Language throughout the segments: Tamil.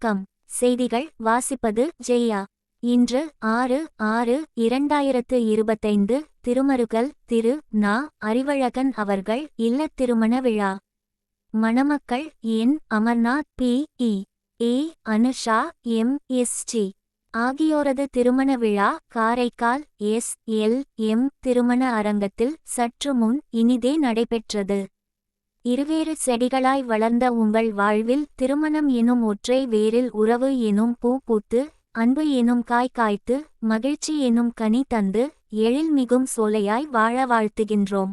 வணக்கம். செய்திகள் வாசிப்பது ஜெயா. இன்று ஆறு ஆறு இரண்டாயிரத்து இருபத்தைந்து திருமருகல் திரு. நா. அறிவழகன் அவர்கள் இல்லத் திருமண விழா. மணமக்கள் N. Amarnath B. E. A. Anusha M. S. G ஆகியோரது திருமண விழா காரைக்கால் எஸ். எல். எம். திருமண அரங்கத்தில் சற்று முன் இனிதே நடைபெற்றது. இருவேறு செடிகளாய் வளர்ந்த உங்கள் வாழ்வில் திருமணம் எனும் ஒற்றை வேரில் உறவு எனும் பூ பூத்து அன்பு எனும் காய் காய்த்து மகிழ்ச்சி எனும் கனி தந்து எழில் மிகும் சோலையாய் வாழ வாழ்த்துகின்றோம்.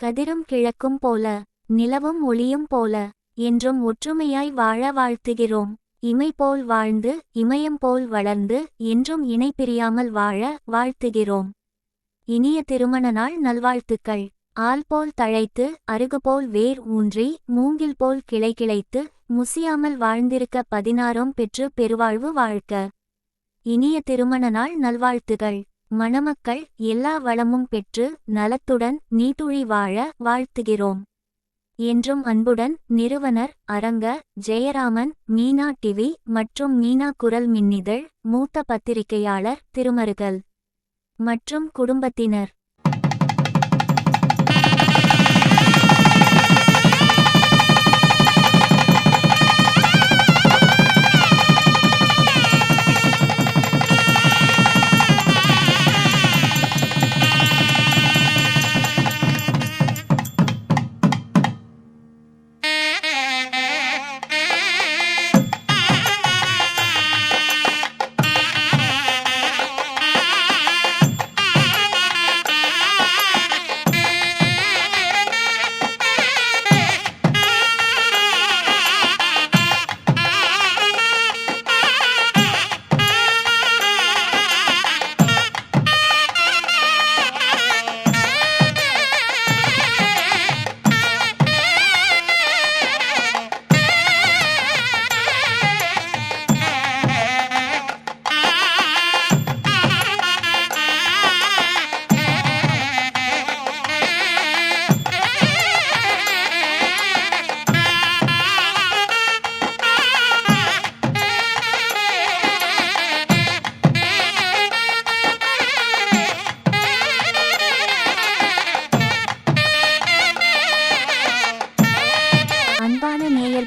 கதிரும் கிழக்கும் போல நிலவும் ஒளியும் போல என்றும் ஒற்றுமையாய் வாழ வாழ்த்துகிறோம். இமை போல் வாழ்ந்து இமயம் போல் வளர்ந்து என்றும் இணை பிரியாமல் வாழ வாழ்த்துகிறோம். இனிய திருமண நாள் நல்வாழ்த்துக்கள். ஆல்போல் தழைத்து அருகுபோல் வேர் ஊன்றி மூங்கில் போல் கிளை கிளைத்து முசியாமல் வாழ்ந்திருக்க பதினாறும் பெற்று பெருவாழ்வு வாழ்க்க இனிய திருமண நாள் நல்வாழ்த்துகள். மணமக்கள் எல்லா வளமும் பெற்று நலத்துடன் நீட்டுழி வாழ வாழ்த்துகிறோம். என்றும் அன்புடன் நிறுவனர் அரங்க ஜெயராமன் மீனா டிவி மற்றும் மீனா குரல் மின்னிதழ் மூத்த பத்திரிகையாளர் திருமருகல். மற்றும் குடும்பத்தினர்.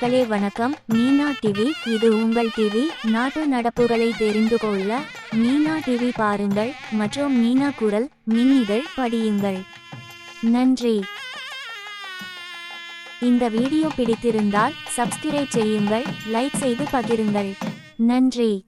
நேயர்களே வணக்கம். மீனா டிவி இது உங்கள் டிவி. நாட்டு நடப்புகளை தெரிந்து கொள்ள மீனா டிவி பாருங்கள். மற்றும் மீனா குரல் மின்னிதழ் படியுங்கள். நன்றி. இந்த வீடியோ பிடித்திருந்தால் சப்ஸ்கிரைப் செய்யுங்கள். லைக் செய்து பகிருங்கள். நன்றி.